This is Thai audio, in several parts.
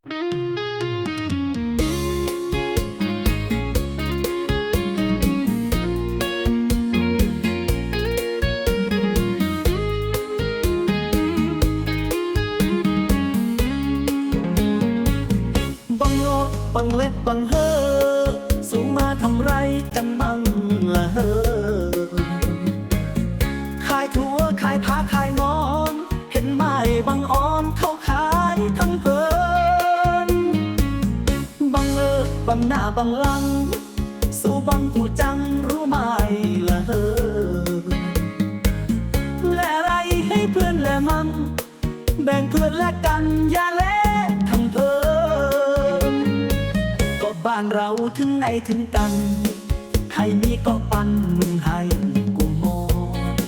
บังโลบังเล็บบังเฮอสูงมาทำไรกันบังละเฮอ บังหน้าบังหลัง สู้บังกูจังรู้ไหมละเฮอแลอะไรให้เพื่อนแลมันแบ่งเพื่อนและกันอย่าเละทั้งเพลินก็บ้านเราถึงไหนถึงกัน ใครมีก็ปันมึงให้กูหมด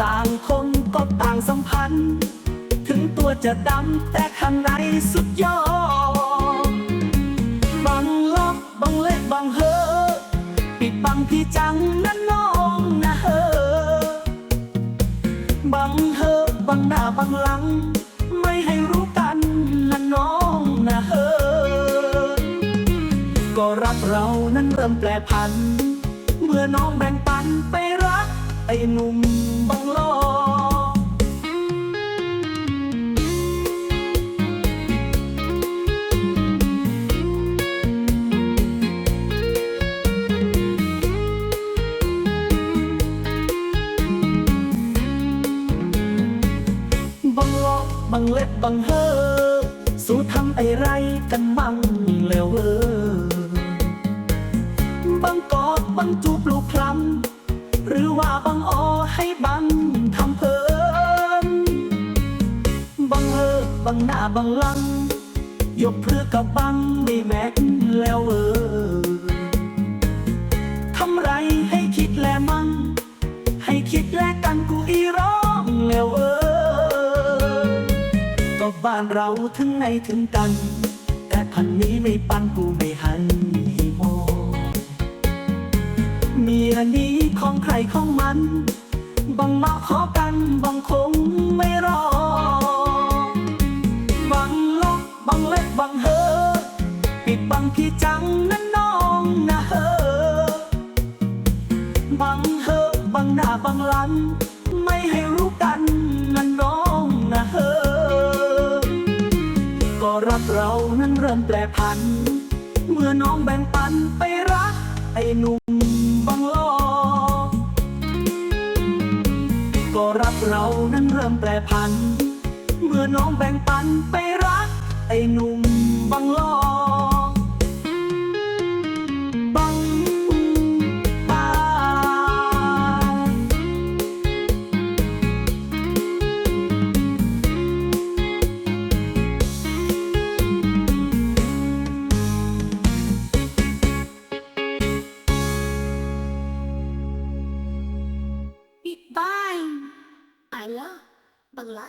ต่างคนก็ต่างสัมพันธ์ ถึงตัวจะดำแต่ข้างในสุดยอด บังเฮอปิดบังพี่จังนั่นน้องนะเฮอบังเฮอบังหน้าบังหลัง ไม่ให้รู้กันนะน้องนะเฮอก็รักเรานั้นเริ่มแปรพัน เมื่อน้องแบ่งปันไปรักไอ้หนุ่มบังลอ บังเล็บบังเฮอสู้ทำไอ้ไรกันมั่งแล้วเออบังกอดบังจูบลูกคลำหรือว่าบังออให้บังทำเพลินบังเฮอบังหน้าบังลัง ยกเพื่อกับบังไม่แม็กแล้วเออทำไร บ้านเราถึงไหนถึงกัน แต่พันนี้ไม่ปันกูไม่หันมองเมียนี้ของใครของมันบังมาขอกันบังคงไม่รอบังล็อกบังเล็กบังเฮอปิดบังพี่จังนั่นน้องนะเฮอบังเฮอบังหน้าบังหลังไม่ให้รู้กันนะน้องนะเฮอ เรานั้นเริ่มแปรพัน เมื่อน้องแบ่งปันไปรัก ไอ้หนุ่มบังลอก็รักเรานั้นเริ่มแปรพัน เมื่อน้องแบ่งปันไปรัก ไอ้หนุ่มบังลอ 来啦来啦